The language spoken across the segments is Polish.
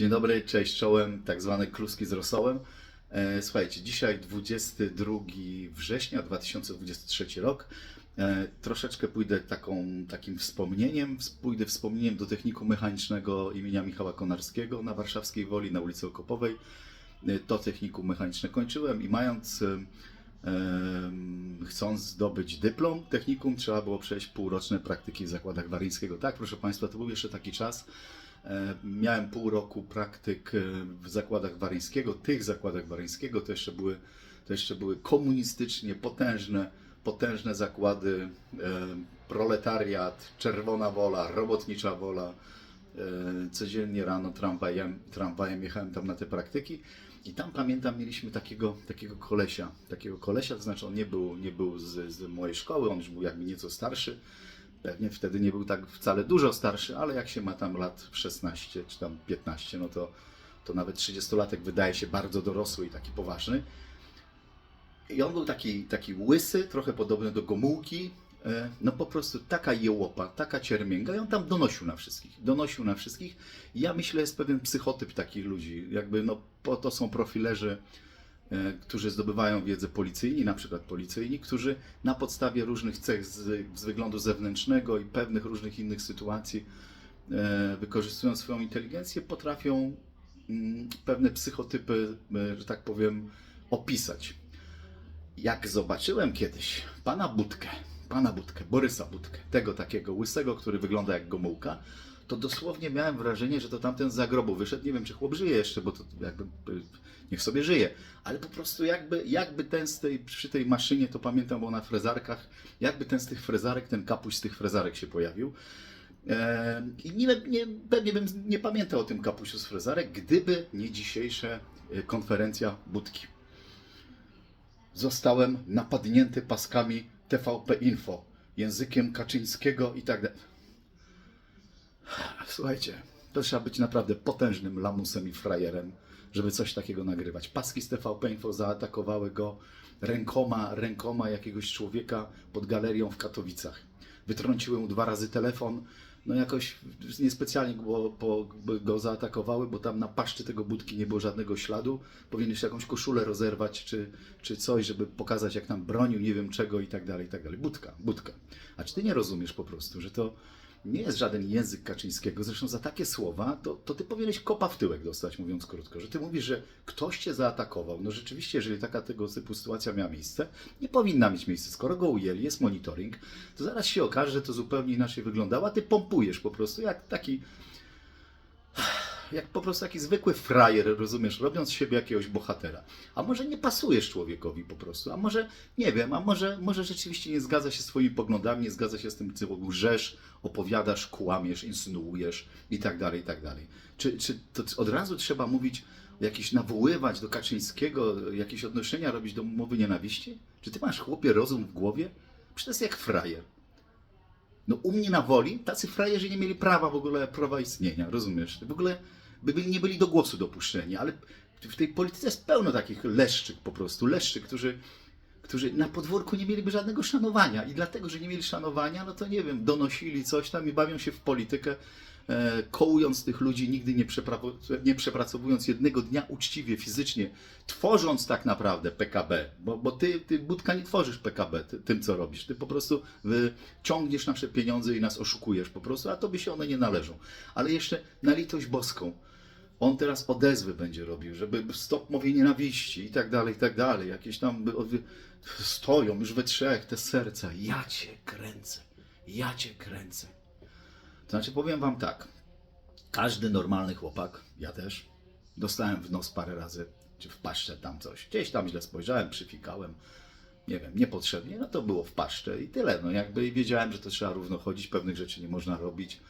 Dzień dobry, cześć czołem, tak zwane kluski z rosołem. E, Słuchajcie, dzisiaj 22 września 2023 rok. E, Troszeczkę pójdę taką, takim wspomnieniem, pójdę wspomnieniem do techniku mechanicznego imienia Michała Konarskiego na Warszawskiej Woli, na ulicy Okopowej. E, To technikum mechaniczne kończyłem i mając, chcąc zdobyć dyplom technikum, trzeba było przejść półroczne praktyki w zakładach Waryńskiego. Tak, proszę Państwa, to był jeszcze taki czas, Miałem pół roku praktyk e, w zakładach Waryńskiego. Tych zakładach Waryńskiego to jeszcze były, to jeszcze były komunistycznie potężne, potężne zakłady. e, Proletariat, czerwona wola, robotnicza wola. E, Codziennie rano tramwajem, tramwajem jechałem tam na te praktyki. I tam pamiętam, mieliśmy takiego, takiego kolesia. Takiego kolesia, to znaczy on nie był, nie był z, z mojej szkoły, on już był jakby nieco starszy. Pewnie wtedy nie był tak wcale dużo starszy, ale jak się ma tam lat 16 czy tam 15, no to, to nawet 30-latek wydaje się bardzo dorosły i taki poważny. I on był taki, taki łysy, trochę podobny do Gomułki. e, No po prostu taka jełopa, taka ciermięga i on tam donosił na wszystkich. Donosił na wszystkich. Ja myślę, jest pewien psychotyp takich ludzi. Jakby no po to są profilerzy, którzy zdobywają wiedzę policyjni, na przykład policyjni, którzy na podstawie różnych cech z, z wyglądu zewnętrznego i pewnych różnych innych sytuacji, e, wykorzystując swoją inteligencję, potrafią mm, pewne psychotypy, e, że tak powiem, opisać. Jak zobaczyłem kiedyś pana Budkę, pana Budkę, Borysa Budkę, tego takiego łysego, który wygląda jak Gomułka, to dosłownie miałem wrażenie, że to tamten zagrobu wyszedł. Nie wiem, czy chłop żyje jeszcze, bo to jakby niech sobie żyje, ale po prostu jakby, jakby ten z tej, przy tej maszynie, to pamiętam, bo na frezarkach, jakby ten z tych frezarek, ten kapuś z tych frezarek się pojawił. E, I nie, nie, pewnie bym nie pamiętał o tym kapusiu z frezarek, gdyby nie dzisiejsza y, konferencja Budki zostałem napadnięty paskami TVP Info, językiem Kaczyńskiego i tak dalej. Słuchajcie, to trzeba być naprawdę potężnym lamusem i frajerem, żeby coś takiego nagrywać. Paski z TVP Info zaatakowały go rękoma, rękoma jakiegoś człowieka pod galerią w Katowicach. Wytrąciły mu dwa razy telefon, no jakoś niespecjalnie go, po, go zaatakowały, bo tam na paszczy tego budki nie było żadnego śladu. Powinien jakąś koszulę rozerwać, czy, czy coś, żeby pokazać, jak tam bronił, nie wiem czego i tak dalej, i tak dalej. Budka, budka. A czy ty nie rozumiesz po prostu, że to nie jest żaden język Kaczyńskiego. Zresztą za takie słowa, to, to ty powinieneś kopa w tyłek dostać, mówiąc krótko, że ty mówisz, że ktoś cię zaatakował. No rzeczywiście, jeżeli taka tego typu sytuacja miała miejsce, nie powinna mieć miejsca. Skoro go ujęli, jest monitoring, to zaraz się okaże, że to zupełnie inaczej wyglądało, a ty pompujesz po prostu jak taki jak po prostu taki zwykły frajer, rozumiesz, robiąc z siebie jakiegoś bohatera. A może nie pasujesz człowiekowi po prostu, a może, nie wiem, a może, może rzeczywiście nie zgadza się z swoimi poglądami, nie zgadza się z tym, co łżesz, opowiadasz, kłamiesz, insynuujesz i tak dalej, i tak dalej. Czy, czy to od razu trzeba mówić, jakieś nawoływać do Kaczyńskiego, jakieś odnoszenia robić do mowy nienawiści? Czy ty masz, chłopie, rozum w głowie? Przecież to jest jak frajer. No u mnie na woli tacy frajerzy nie mieli prawa w ogóle, prawa istnienia, rozumiesz? W ogóle by byli, nie byli do głosu dopuszczeni, ale w tej polityce jest pełno takich leszczyk po prostu, leszczyk, którzy, którzy na podwórku nie mieliby żadnego szanowania i dlatego, że nie mieli szanowania, no to nie wiem, donosili coś tam i bawią się w politykę, e, kołując tych ludzi, nigdy nie, nie przepracowując jednego dnia uczciwie, fizycznie, tworząc tak naprawdę PKB, bo, bo ty, ty, Budka, nie tworzysz PKB ty, tym, co robisz. Ty po prostu ciągniesz nasze pieniądze i nas oszukujesz po prostu, a tobie się one nie należą. Ale jeszcze na litość boską, on teraz odezwy będzie robił, żeby stop mowie nienawiści i tak dalej, i tak dalej. Jakieś tam stoją już we trzech te serca. Ja cię kręcę, ja cię kręcę. To znaczy powiem wam tak, każdy normalny chłopak, ja też, dostałem w nos parę razy, czy w paszczę tam coś. Gdzieś tam źle spojrzałem, przyfikałem, nie wiem, niepotrzebnie, no to było w paszczę i tyle. No jakby wiedziałem, że to trzeba równo chodzić, pewnych rzeczy nie można robić.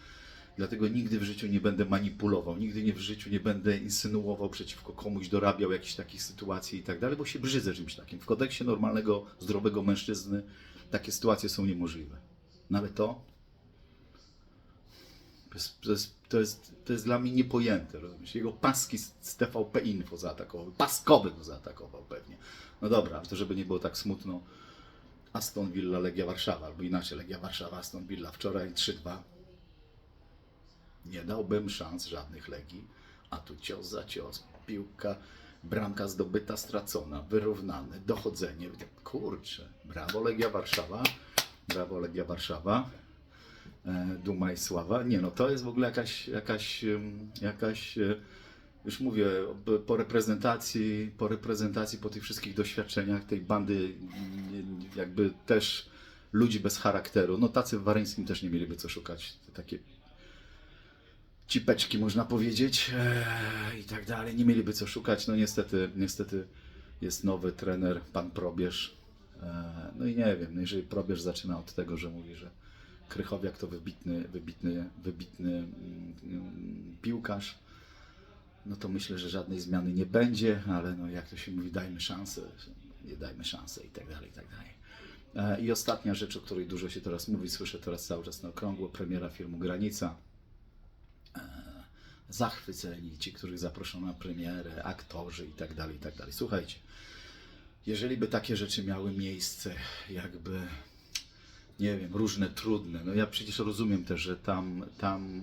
Dlatego nigdy w życiu nie będę manipulował, nigdy nie w życiu nie będę insynuował przeciwko komuś, dorabiał jakichś takich sytuacji i tak dalej, bo się brzydzę czymś takim. W kodeksie normalnego, zdrowego mężczyzny takie sytuacje są niemożliwe. No ale to, to jest, to jest, to jest, to jest dla mnie niepojęte, rozumiesz? Jego paski z, TVP Info zaatakował, paskowy go zaatakował pewnie. No dobra, to żeby nie było tak smutno, Aston Villa, Legia Warszawa, albo inaczej, Legia Warszawa, Aston Villa, wczoraj 3-2. Nie dałbym szans żadnych Legii, a tu cios za cios, piłka, bramka zdobyta, stracona, wyrównane, dochodzenie. Kurczę, brawo Legia Warszawa, brawo Legia Warszawa, e, duma i sława. Nie no, to jest w ogóle jakaś, jakaś, jakaś e, już mówię, po- reprezentacji, po reprezentacji, po tych wszystkich doświadczeniach tej bandy jakby też ludzi bez charakteru, no tacy w Wareńskim też nie mieliby co szukać. Takie cipeczki można powiedzieć eee, i tak dalej, nie mieliby co szukać. No niestety, niestety jest nowy trener, pan Probierz. Eee, no i nie wiem, no jeżeli Probierz zaczyna od tego, że mówi, że Krychowiak to wybitny, wybitny, wybitny mm, mm, piłkarz, no to myślę, że żadnej zmiany nie będzie, ale no jak to się mówi, dajmy szansę, nie dajmy szansę i tak dalej, i tak dalej. E, I ostatnia rzecz, o której dużo się teraz mówi, słyszę teraz cały czas na okrągło, premiera filmu Granica. Zachwyceni ci, których zaproszono na premierę, aktorzy i tak dalej, i tak. Słuchajcie, jeżeli by takie rzeczy miały miejsce, jakby, nie wiem, różne trudne, no ja przecież rozumiem też, że tam, tam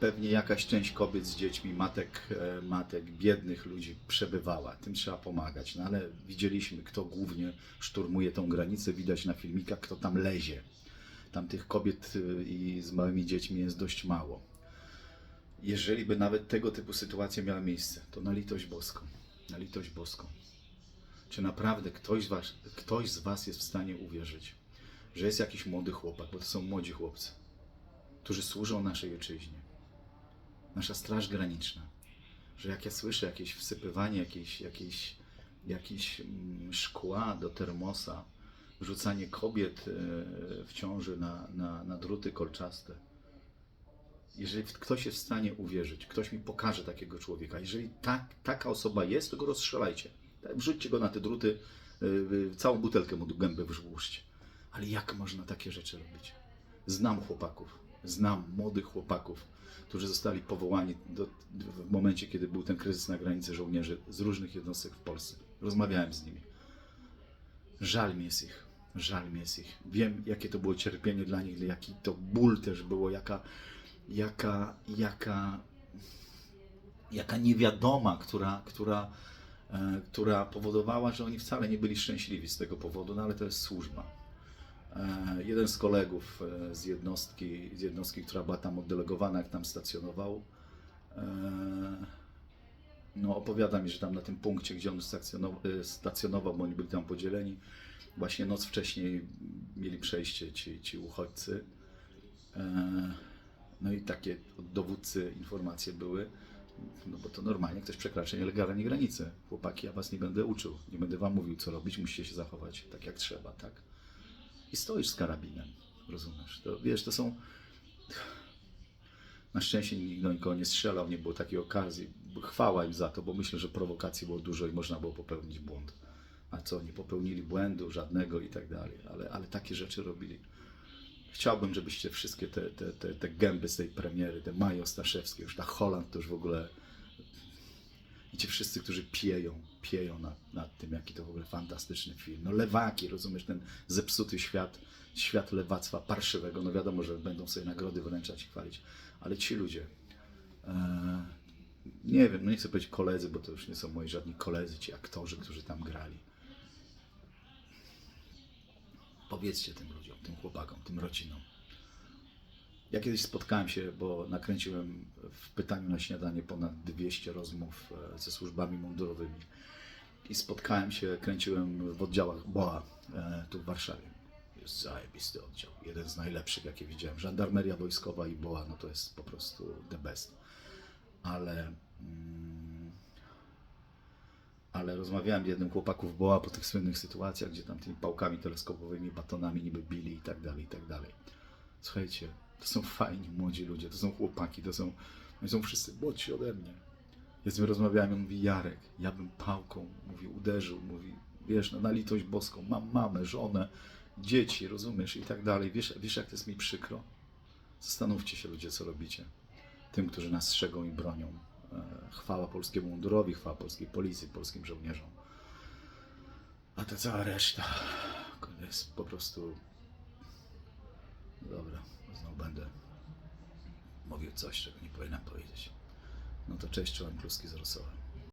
pewnie jakaś część kobiet z dziećmi, matek, e, matek, biednych ludzi przebywała. Tym trzeba pomagać. No ale widzieliśmy, kto głównie szturmuje tą granicę. Widać na filmikach, kto tam lezie. Tam tych kobiet y, i z małymi dziećmi jest dość mało. Jeżeli by nawet tego typu sytuacja miała miejsce, to na litość boską. Na litość boską. Czy naprawdę ktoś z was, ktoś z was jest w stanie uwierzyć, że jest jakiś młody chłopak, bo to są młodzi chłopcy, którzy służą naszej ojczyźnie, nasza Straż Graniczna, że jak ja słyszę jakieś wsypywanie jakiejś, jakiejś, jakiejś mm, szkła do termosa, wrzucanie kobiet e, w ciąży na, na, na druty kolczaste, jeżeli ktoś jest w stanie uwierzyć, ktoś mi pokaże takiego człowieka, jeżeli tak, taka osoba jest, to go rozstrzelajcie. Tak, Wrzućcie go na te druty, y, y, całą butelkę mu do gęby włóżcie. Ale jak można takie rzeczy robić? Znam chłopaków, znam młodych chłopaków, którzy zostali powołani do, w momencie, kiedy był ten kryzys na granicy żołnierzy z różnych jednostek w Polsce. Rozmawiałem z nimi. Żal mi jest ich. Żal mi jest ich. Wiem, jakie to było cierpienie dla nich, jaki to ból też było, jaka, jaka, jaka, jaka niewiadoma, która, która, e, która powodowała, że oni wcale nie byli szczęśliwi z tego powodu, no ale to jest służba. E, Jeden z kolegów e, z jednostki, z jednostki, która była tam oddelegowana, jak tam stacjonował, no opowiada mi, że tam na tym punkcie, gdzie on stacjonował, bo oni byli tam podzieleni, właśnie noc wcześniej mieli przejście ci, ci uchodźcy. No i takie od dowódcy informacje były, no bo to normalnie ktoś przekracza nielegalnie granice. Chłopaki, ja was nie będę uczył, nie będę wam mówił, co robić, musicie się zachować tak jak trzeba, tak? I stoisz z karabinem, rozumiesz? To, wiesz, to są... Na szczęście nikt do nikogo nie strzelał, nie było takiej okazji. Chwała im za to, bo myślę, że prowokacji było dużo i można było popełnić błąd. A co, nie popełnili błędu żadnego i tak dalej, ale, ale takie rzeczy robili. Chciałbym, żebyście wszystkie te, te, te, te gęby z tej premiery, te Majo Staszewskie, już ta Holland to już w ogóle i ci wszyscy, którzy pieją, pieją nad, nad tym, jaki to w ogóle fantastyczny film. No lewaki, rozumiesz, ten zepsuty świat, świat lewactwa parszywego, no wiadomo, że będą sobie nagrody wręczać i chwalić, ale ci ludzie, e, nie wiem, no nie chcę powiedzieć koledzy, bo to już nie są moi żadni koledzy, ci aktorzy, którzy tam grali. Powiedzcie tym ludziom, tym chłopakom, tym rodzinom. Ja kiedyś spotkałem się, bo nakręciłem w pytaniu na śniadanie ponad 200 rozmów e, ze służbami mundurowymi. I spotkałem się, kręciłem w oddziałach BOA e, tu w Warszawie. Jest zajebisty oddział. Jeden z najlepszych, jakie widziałem. Żandarmeria wojskowa i BOA, no to jest po prostu the best. Ale, mm, ale rozmawiałem z jednym chłopaku w BOA po tych słynnych sytuacjach, gdzie tam tymi pałkami teleskopowymi, batonami niby bili i tak dalej, i tak dalej. Słuchajcie, to są fajni młodzi ludzie, to są chłopaki, to są, oni są wszyscy młodsi ode mnie. Ja z nim rozmawiałem, on mówi, Jarek, ja bym pałką, mówi, uderzył, mówi, wiesz, no na litość boską, mam mamę, żonę, dzieci, rozumiesz, i tak dalej. Wiesz, wiesz jak to jest mi przykro? Zastanówcie się ludzie, co robicie. Tym, którzy nas strzegą i bronią. Chwała polskiemu mundurowi, chwała polskiej policji, polskim żołnierzom. A ta cała reszta jest po prostu Dobra, znowu będę mówił coś, czego nie powinienem powiedzieć. No to cześć, czołem kluski z Rosołem.